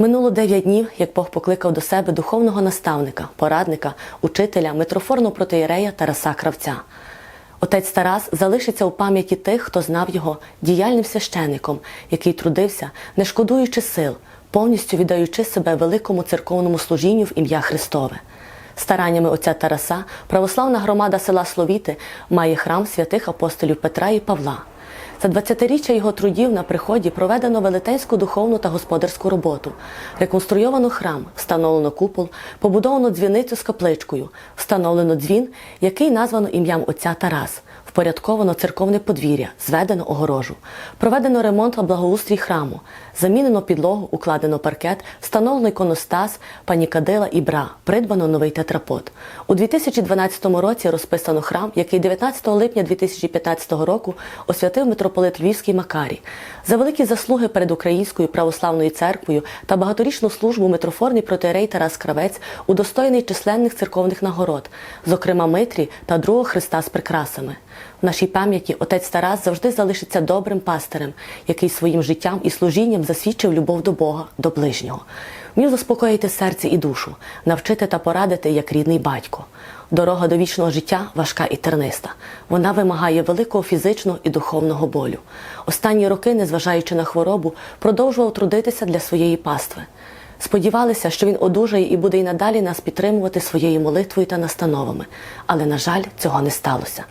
Минуло дев'ять днів, як Бог покликав до себе духовного наставника, порадника, учителя, митрофорного протиєрея Тараса Кравця. Отець Тарас залишиться у пам'яті тих, хто знав його діяльним священником, який трудився, не шкодуючи сил, повністю віддаючи себе великому церковному служінню в ім'я Христове. Стараннями отця Тараса православна громада села Словіти має храм святих апостолів Петра і Павла. За 20-річчя його трудів на приході проведено велетенську духовну та господарську роботу, реконструйовано храм, встановлено купол, побудовано дзвіницю з капличкою, встановлено дзвін, який названо ім'ям отця Тарас, впорядковано церковне подвір'я, зведено огорожу, проведено ремонт та благоустрій храму, замінено підлогу, укладено паркет, встановлено іконостас, панікадила і бра, придбано новий тетрапод. У 2012 році розписано храм, який 19 липня 2015 року освятив митрополит Львівський Макарій. За великі заслуги перед Українською православною церквою та багаторічну службу митрофорний протиерей Тарас Кравець удостоєний численних церковних нагород, зокрема Митрі та другого Христа з прикрасами. В нашій пам'яті отець Тарас завжди залишиться добрим пастирем, який своїм життям і служінням засвідчив любов до Бога, до ближнього. Вмів заспокоїти серце і душу, навчити та порадити як рідний батько. Дорога до вічного життя важка і терниста. Вона вимагає великого фізичного і духовного болю. Останні роки, незважаючи на хворобу, продовжував трудитися для своєї пастви. Сподівалися, що він одужає і буде й надалі нас підтримувати своєю молитвою та настановами. Але, на жаль, цього не сталося.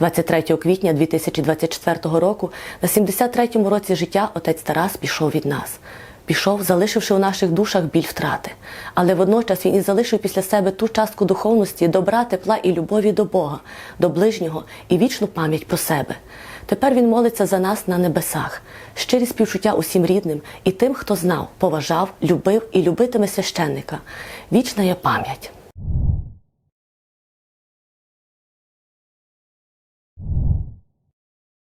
23 квітня 2024 року, на 73-му році життя, отець Тарас пішов від нас. Пішов, залишивши у наших душах біль втрати. Але водночас він і залишив після себе ту частку духовності, добра, тепла і любові до Бога, до ближнього і вічну пам'ять про себе. Тепер він молиться за нас на небесах, щирі співчуття усім рідним і тим, хто знав, поважав, любив і любитиме священника. Вічна є пам'ять.